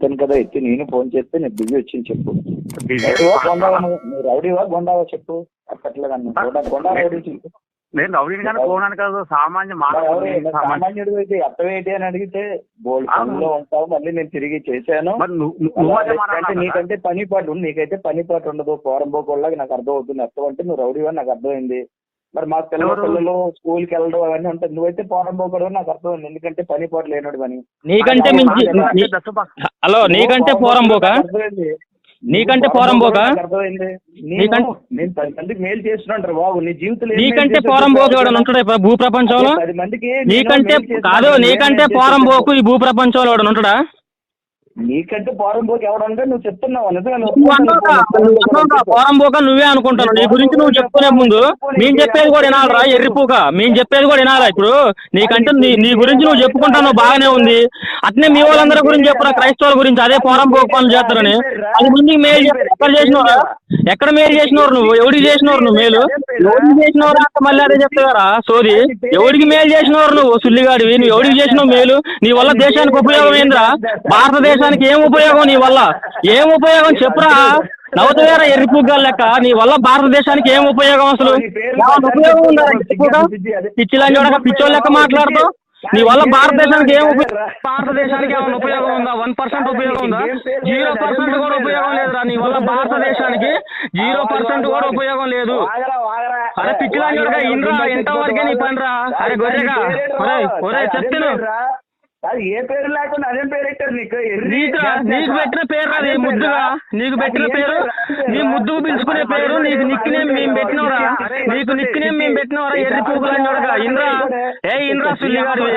ఎత్తాను కదా ఎత్తి నేను ఫోన్ చేస్తే నేను బిజీ వచ్చింది చెప్పు. రౌడీవా గొండావా నువ్వు రౌడీవా గొండావా చెప్పు. గొండా రౌడీ చెప్పు. నేను రౌడీని కానీ పోనాను కాదు సామాన్య మరి ఎవరు మానవుడిని సామాన్య సామాన్యుడు అయితే అర్థమేంటి అని అడిగితే బోల్డ్. పనిలో ఉంటావు మళ్ళీ నేను తిరిగి చేశాను? నీకంటే పని పాటు ఉంది నీకైతే పని పాటు ఉండదు పోరం పోకోళ్ళకి నాకు అర్థం అవుతుంది అర్థం అంటే నువ్వు రౌడీ అని నాకు అర్థమైంది. మరి మా పిల్లల? పిల్లలు స్కూల్కి వెళ్ళడం అవన్నీ ఉంటాయి నువ్వైతే పోరం పోకూడదు నాకు అర్థమైంది ఎందుకంటే పని పాటు లేనోడు అని నీకంటే మించి హలో నీకంటే పోరం పోక. నీకంటే పోరం పోక? నేను పది మందికి మేలు బాబు నీ జీవితంలో నీకంటే పోరం పోక ఉంటాడా భూ ప్రపంచంలో నీకంటే. కాదు నీకంటే పోరం? పోకు ఈ భూ ప్రపంచంలో ఉంటాడా నీకంటే పోరం పోకి ఎవడంటే నువ్వు చెప్తున్నావు నిజంగా నువ్వు అనుకుంటాను నీ గురించి నువ్వు చెప్పుకునే ముందు మేము చెప్పేది కూడా వినాలరా ఎర్రిపోక మేము చెప్పేది కూడా వినాలా ఇప్పుడు. నీకంటే నీ నీ గురించి నువ్వు చెప్పుకుంటాను బాగానే ఉంది. అట్నే మీ వాళ్ళందరి గురించి చెప్పురా క్రైస్తవుల గురించి అదే పోరం పోక పనులు చేస్తారని. పది మందికి మేలు ఎక్కడ చేసినవరా ఎక్కడ మేలు చేసినవారు నువ్వు? ఎవరికి చేసినవారు నువ్వు మేలు? ఎవరికి చేసినవారు అంటే మళ్ళీ అదే చెప్తారా సోది. ఎవరికి మేలు చేసినవారు నువ్వు? సుల్లిగాడివి. నువ్వు ఎవరికి చేసినావు మేలు? నీ వల్ల దేశానికి ఉపయోగం ఏంద్రా? దేశానికి ఏం ఉపయోగం నీ వల్ల? ఏం ఉపయోగం? చెప్పురా. నవతవేర ఎర్రిపుగ్గాల లెక్క. నీ వల్ల భారతదేశానికి ఏం ఉపయోగం అసలు? ఏమన్నా ఉపయోగం ఉందా పిచ్చోళ్ళ లెక్క మాట్లాడుతూ నీ వల్ల భారతదేశానికి ఏం ఉపయోగం? భారతదేశానికి ఏమైనా ఉపయోగం ఉందా? వన్ పర్సెంట్ ఉపయోగం ఉందా? జీరో పర్సెంట్ కూడా ఉపయోగం లేదురా. నీ వల్ల భారతదేశానికి జీరో పర్సెంట్ కూడా ఉపయోగం లేదు. అరే పిచ్చిలాంటి వాడక ఇన్రా ఇంతవరకే నీ పనిరా. అరే గొర్రెగా. ఒరే ఒరే చెప్తాను అది ఏ పేరు లేకుండా అదేం పేరు పెట్టారు నీకు? నీకు నీకు పెట్టిన పేరు అది ముద్దుగా. నీకు పెట్టిన పేరు నీ ముద్దుకు పిలుచుకునే పేరు నీకు నిక్ నేమ్ మేము పెట్టినవరా నీకు నిక్ నేమ్ మేము పెట్టినవరా ఎర్రి పూకులని చూడగా ఇంద్రా. ఏ ఇంద్రా సుల్లిగాడివి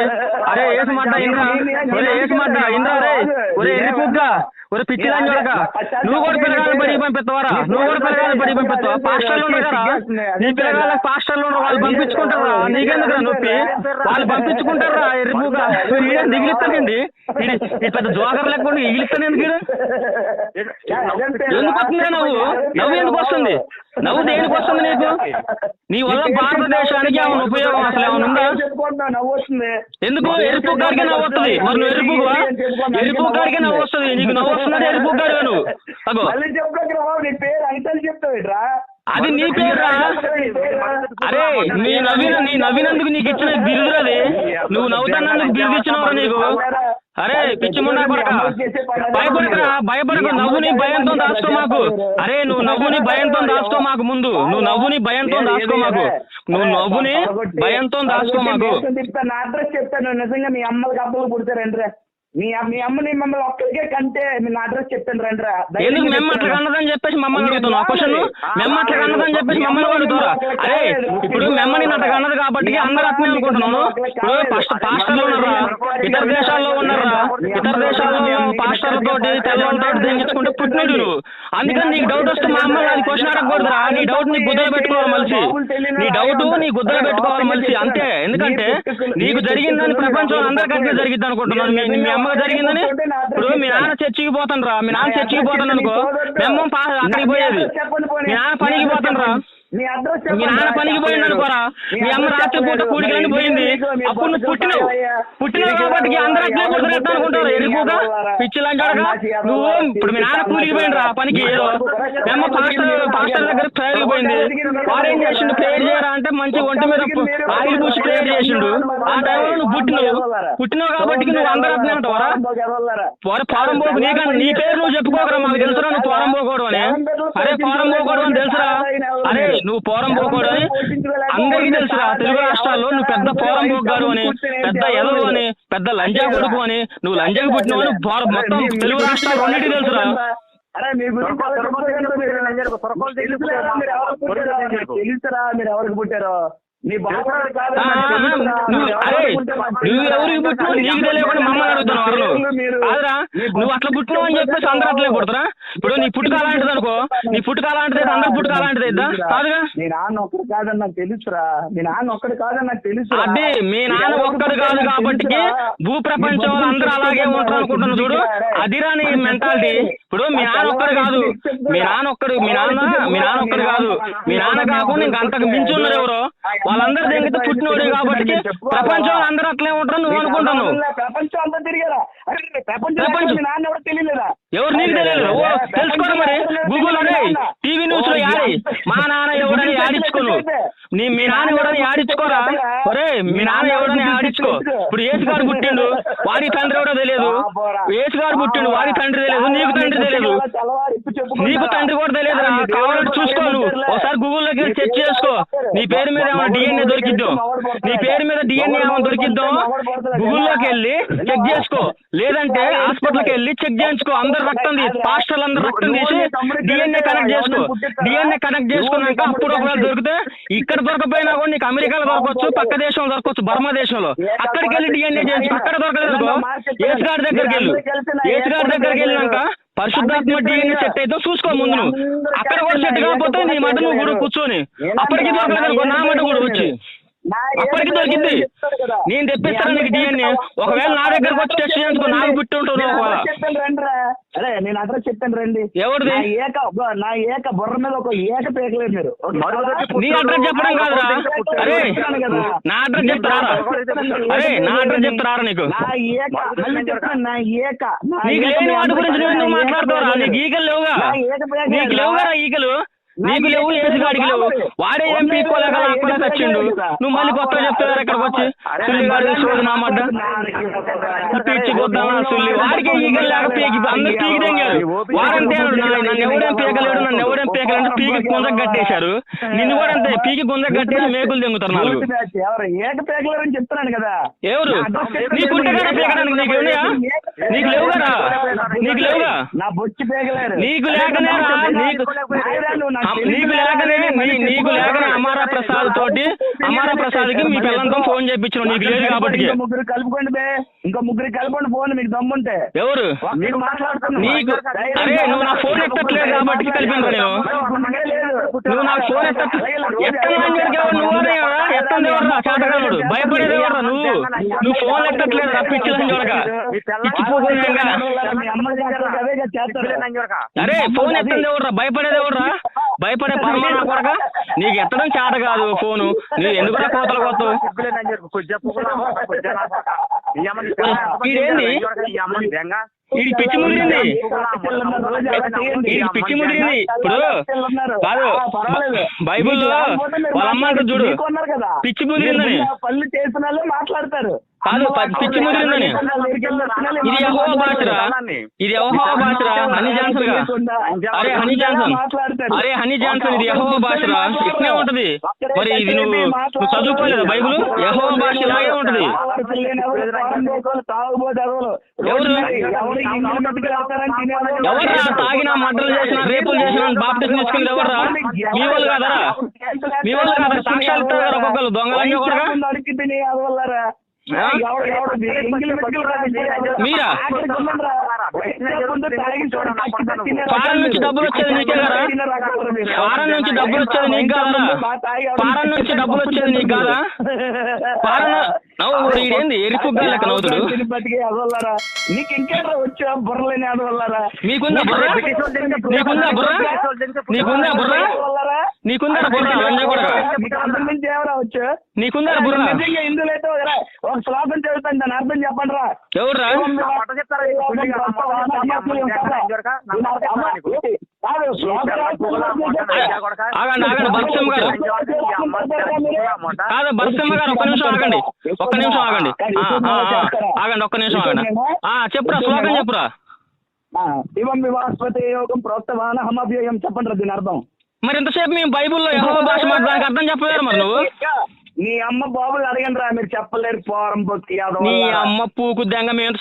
అరే ఏసు మడ్డ ఇంద్రా. ఒరే ఏసు మడ్డ ఇంద్రా రే ఒరే ఎర్రి పూగ్గా ఒరే పిచ్చిలని చూడక. నువ్వు కూడా పిల్లగాలను బడికి పంపిస్తావరా? నువ్వు కూడా పిల్లగాలను బడికి పంపిస్తావా? పాస్టర్లు కదా. నీ పిల్లగాళ్ళకి పాస్టర్లు వాళ్ళు పంపించుకుంటారా నీకెందుకురా నొప్పి? వాళ్ళు పంపించుకుంటారా ఎర్రి పూగా దిగిలిస్తానండి ఈ పెద్ద జోగర్ లేకుండా ఇగిలిస్తాను ఎందుకు? ఎందుకు వస్తుంది నవ్వు? నవ్వు ఎందుకు వస్తుంది? నవ్వు దేనికి వస్తుంది నీకు? నీ వల్ల భారతదేశానికి ఏమైనా ఉపయోగం అసలు ఏమైనా ఉందా? వస్తుంది. ఎందుకు? ఎరుపు గారికి నవ్వు వస్తుంది. మరి నువ్వు ఎరుపుగా ఎరుపు గారికి నవ్వు వస్తుంది. నీకు నవ్వు వస్తున్నది ఎరుపు గారివే నువ్వు. అగో. నీ పేరు అది నీ పేరురా అరే నీ నవ్విన నీ నవ్వినందుకు నీకు ఇచ్చిన బిరుదు అది నువ్వు నవ్వుతున్నందుకు బిరుదు ఇచ్చినవరా నీకు? అరే పిచ్చి మొండా కొడక భయపడకరా భయపడకు. నవ్వుని భయంతో దాచుకో మాకు. అరే నువ్వు నవ్వుని భయంతో దాచుకో మాకు ముందు. నువ్వు నవ్వుని భయంతో దాచుకో మాకు. నువ్వు నవ్వుని భయంతో దాచుకో మాకు. చెప్తాను నా అడ్రస్ చెప్తాను నిజంగా మీ అమ్మలకి అబ్బలు పుడతారు రండిరా. మీ మీ అమ్మని మమ్మల్ని ఒక్కరికే కంటే మీ నా అడ్రస్ చెప్తాను రండిరా ఎందుకు మేము అట్లా కన్నదని చెప్పేసి మమ్మల్ని అడుగుతున్నావు? క్వశ్చన్ మేము అట్లా కన్నదని చెప్పేసి మమ్మల్ని అడుగుతారా అరే ఇప్పుడు అట్లా కన్నది కాబట్టి అందరూ అట్నే అనుకుంటున్నాను. ఇప్పుడు ఫస్ట్ పాస్టర్లు ఉన్నారా? ఇతర దేశాల్లో ఉన్నారా? ఇతర దేశాల్లో పాస్టర్లతోటి తెల్లవాళ్ళతో తెంగించుకుంటే పుట్టినడు అందుకని నీకు డౌట్ వస్తే మా అమ్మ అది క్వశ్చన్ అడగకూడదురా నీ డౌట్ నీ గుద్దలు పెట్టుకోవాలి మలిసి నీ డౌట్ నీ గుద్దలు పెట్టుకోవాలి మలిసి అంతే. ఎందుకంటే నీకు జరిగిందని ప్రపంచంలో అందరికీ జరిగింది అనుకుంటున్నాను. మీ అమ్మ అమ్మకి జరిగిందని ఇప్పుడు మీ నాన్న చర్చికి పోతాను రా. మీ నాన్న చర్చికి పోతాను అనుకో మేము పా అక్కడికి పోయేది. మీ నాన్న పనికి పోతాను రా. మీ అడ్రస్ మీ నాన్న పనికి పోయింది అనుకోరా. మీ అమ్మ రాత్రి పూట కూడికలని పోయింది. అప్పుడు నువ్వు పుట్టినావు. పుట్టినావు కాబట్టి అందరూ అట్లే పుడతారు అనుకుంటారు. ఎరుగుగా పిచ్చి లాంటాడుగా నువ్వు ఇప్పుడు మీ నాన్న కూలికి పోయిండ్రా పనికి ఏదో. మేము పాస్టర్ పాస్టర్ దగ్గర ప్రేయర్కి పోయింది. వాడు ఏం చేసిండు ప్రేయర్ చేయరా అంటే మంచి ఒంటి మీద ఆయిల్ పూసి ప్రేయర్ చేసిండు. ఆ టైంలో పుట్టినావు పుట్టినావు కాబట్టి నువ్వు అందరూ అంటావరా పొర పోరం పోకు నీకన్నా నీ పేరు నువ్వు చెప్పుకోకరా మాకు తెలుసురా నువ్వు పోరం పోకూడదు అని అరే పోరం పోకూడదు అని తెలుసురా అరే నువ్వు పోరం పోకూడదు అని అందరికీ తెలుసురా తెలుగు రాష్ట్రాల్లో నువ్వు పెద్ద పోరం పోగాడు అని పెద్ద ఎదవు అని పెద్ద లంజా కొడుకు అని నువ్వు లంజాకి పుట్టినావు అని మొత్తం తెలుగు రాష్ట్రాలు రెండింటికి తెలుసురా అరే మీ గురించి తెలుసురా మీరు ఎవరికి పుట్టారో నువ్వు ఎవరికి పుట్టినావు నీకు తెలియకుండా మమ్మల్ని అడుగుతున్నావు ఎవరు? కాదురా నువ్వు అట్లా పుట్టినావు అని చెప్పేసి అందరూ అట్లే పుడతారా ఇప్పుడు నీ పుట్టుక అలాంటిది అనుకో. నీ పుట్టుక అలాంటిది అందరు పుట్టుక అలాంటిది కాదుగా? మీ నాన్న ఒక్కడు కాదని నాకు తెలుసురా. మీ నాన్న ఒక్కడు కాదని నాకు తెలుసు అదే మీ నాన్న ఒక్కడు కాదు కాబట్టి భూ ప్రపంచంలో అందరూ అలాగే ఉంటారు అనుకుంటున్నాను చూడు. అదిరా నీ మెంటాలిటీ ఇప్పుడు మీ నాన్న ఒక్కడు కాదు. మీ నాన్న ఒక్కడు మీ నాన్న మీ నాన్న ఒక్కడు కాదు. మీ నాన్న కాకుండా ఇంక అంతకు మించి ఉన్నారు ఎవరో? వాళ్ళందరూ దెంగితే పుట్టినోడు కాబట్టి ప్రపంచంలో అందరూ అట్లే ఉంటారు నువ్వు అనుకుంటున్నావు. ప్రపంచం అంతా తిరిగారా ప్రపంచం ప్రపంచం- నాన్న తెలియలేదా? ఎవరు నీకు తెలియదు? ఓ తెలుసుకోరా మరి? గూగుల్ అనే టీవీ న్యూస్లో యాడి మా నాన్న ఎవడని యాడించుకోను నీ మీ నాన్న ఎవడని యాడించుకోరా ఒరే మీ నాన్న ఎవడని యాడించుకో ఇప్పుడు ఏసుగాడు పుట్టిండు వాడి తండ్రి ఎవడో తెలియదు. ఏసుగాడు పుట్టిండు వాడి తండ్రి తెలియదు నీకు తండ్రి తెలియదు. నీకు తండ్రి కూడా తెలియదు కావాలంటే చూసుకో నువ్వు. ఒకసారి గూగుల్లోకి వెళ్ళి చెక్ చేసుకో. నీ పేరు మీద ఏమైనా డిఎన్ఏ దొరికిద్దో? నీ పేరు మీద డిఎన్ఏ ఏమైనా దొరికిద్దో? గూగుల్లోకి వెళ్ళి చెక్ చేసుకో. లేదంటే హాస్పిటల్కి వెళ్ళి చెక్ చేయించుకో. అందరు రక్తం తీసి పాస్టర్లు అందరు రక్తం తీసి డిఎన్ఏ కనెక్ట్ చేసుకో. డిఎన్ఏ కనెక్ట్ చేసుకున్నాక అప్పుడు ఒకవేళ దొరికితే ఇక్కడ దొరకపోయినా కూడా నీకు అమెరికాలో దొరకవచ్చు పక్క దేశంలో దొరకవచ్చు బర్మా దేశంలో. అక్కడికి వెళ్ళి డిఎన్ఏ చేయించుకో అక్కడ దొరకలేదు ఏసుగాడి దగ్గరికి వెళ్ళు. ఏసుగాడి దగ్గరికి వెళ్ళినాక పరిశుద్ధాత్మ డిఎన్ఏ సెట్ అయితే చూసుకో ముందు నువ్వు అక్కడ కూడా సెట్ కాకపోతే నీ మాట నువ్వు కూడా కూర్చొని. అప్పటికి దొరకలేదు నా మాట కూడా వచ్చి. అప్పటికి దొరికింది. నేను తెప్పిస్తాను నీకు డిఎన్ఏ ఒకవేళ నా దగ్గరకు వచ్చి టెస్ట్ చేయించుకో నాకు పుట్టి ఉంటావు ఒకవేళ. అరే నేను అడ్రస్ చెప్తాను రండి. ఎవరిది? నా ఏక నా ఏక బుర్ర మీద ఒక ఏక పేకలేదు మీరు. నీ అడ్రస్ చెప్పడం కాదురా. అరే నా అడ్రస్ చెప్తారా? అరే నా అడ్రస్ చెప్తారా నీకు? నా ఏక నీకు ఏక లేని వాటి గురించి నువ్వు మాట్లాడతావురా నీకు. ఈగలు లేవుగా. నా ఏక పేకలేదు. నీకు లేవుగా ఈగలు నీకు లేవు ఏసుగాడికి లేవు వాడే ఏం పీక్కోలేక అక్కడే తెచ్చిండు. నువ్వు మళ్ళీ కొత్తగా చెప్తావు ఇక్కడికి వచ్చి? సుల్లిగాడు సోది నా మడ్డ. పీచి కొద్దామా సుల్లి. వాడికి ఈగలు లేక పీకి అందరు పీకి తెంగారు. వాడంతే అన్నాడు, "నా- నన్ను ఎవడేం పీకలేడు నన్ను ఎవడేం పీకలేడు పీకి గుంజకు కట్టేశారు. నిన్ను కూడా అంతే పీకి గుంజకు కట్టేసి మేకులు తెంగుతారు నాలుగు. ఎవరు చెప్తున్నాను కదా. పీకడానికి నీకు ఉన్నాయా నీకు లేవు కదా నీకు లేవుగా? నీకు లేకనే నీకు నీకు లేకనే నీ- నీకు లేకనే అమారా ప్రసాద్ తోటి అమారా ప్రసాద్కి మీ పిల్లలతో ఫోన్ చేయించిన నీకు లేదు కాబట్టి. ముగ్గురు కలుపుకోండి బే. ఇంకో ముగ్గురు కలుపుకోండి ఫోన్ మీకు దమ్ముంటే. ఎవరు? నీకు అరే నువ్వు నా ఫోన్ ఎత్తట్లేదు కాబట్టి కలిపాను నేను. నువ్వు నాకు ఫోన్ ఎత్త ఎత్తని ఎవరు? నువ్వు ఎత్తంది ఎవరు చేతగానుడు. భయపడేది ఎవరు నువ్వు? నువ్వు ఫోన్ ఎత్తట్లేదు చూడక ఇచ్చిపోకుండా అరే ఫోన్ ఎత్తంది ఎవర్రా భయపడేది ఎవర్రా భయపడే పరమాన కొడక నీకు ఎత్తడం చేత కాదు ఫోను. నువ్వు ఎందుకురా కోతలు కొత్తవు? ఇది పిచ్చి ముదిరింది. ఇది పిచ్చి ముదిరింది. ఇప్పుడు కాదు బైబిల్లో వాళ్ళ అమ్మ చూడు. పిచ్చి ముదిరిందని. పళ్ళు చేసిన వాళ్ళే మాట్లాడతారు. కాదు పిచ్చి ముదిరిందని ఇది యహో భాషరా ఇది యహో భాషరా హనీ జాన్సన్గా? అరే హనీ జాన్సన్. అరే హనీ జాన్సన్ ఇది యహో భాషరా ఇట్నే ఉంటది. మరి ఇది నువ్వు నువ్వు చదువుకోలేదు బైబిల్? యహో భాష ఇలాగే ఉంటది. ఎవరు? ఎవర్రా తాగినా మడ్డలు చేసినా రేపులు చేసినా బాప్టిజం తీసుకుని ఎవర్రా మీ వాళ్ళు కాదరా? మీ వాళ్ళు కాదరా? సాక్ష్యాలు ఒక్కొక్కరు ఆ? మీరా? ఫారెన్ నుంచి డబ్బులు వచ్చేది నీకే కదా ఫారెన్ నుంచి డబ్బులు వచ్చేది నీకు కాదరా? ఫారెన్ నుంచి డబ్బులు వచ్చేది నీకు కాదా ఫారెన్ నవ్వు ఈడేంది? ఎరిపుగ్గా లెక్క నవ్వుతుడు బతికే అదోళ్ళారా నీకు ఇంకేట్రా వచ్చా? బుర్రలేని అదోళ్ళారా నీకుందా బుర్ర? నీకుందా బుర్ర? నీకుందా బుర్ర? నీకుందా బుర్ర? లంజా కూడా మీకు అందరి నుంచి ఏమరా వచ్చు? నీకుందా బుర్ర? నిజంగా ఇందులో అయితే ఒక- ఒక శ్లోకం చదువుతాను దాని అర్థం చెప్పండి రా ఎవర్రా కాదు, శ్లోకం ఆగండి ఆగండి గారు. కాదు. గారు ఒక్క నిమిషం ఆగండి. ఒక్క నిమిషం ఆగండి. ఆగండి ఒక్క నిమిషం ఆగండి. ఆ చెప్పురా శ్లోకం చెప్పురా. ఇవం వివాస్పతి యోగం ప్రోక్తవాన హమవ్యయం చెప్పండి రా దీని అర్థం. మరి ఇంతసేపు మేము బైబిల్లో యహో భాష దానికి అర్థం చెప్పలేరు మరి నువ్వు? నీ అమ్మ బాబులు అడగండి రా మీరు చెప్పలేరు పోరం పొత్తి నీ అమ్మ పూకు దెంగ మేము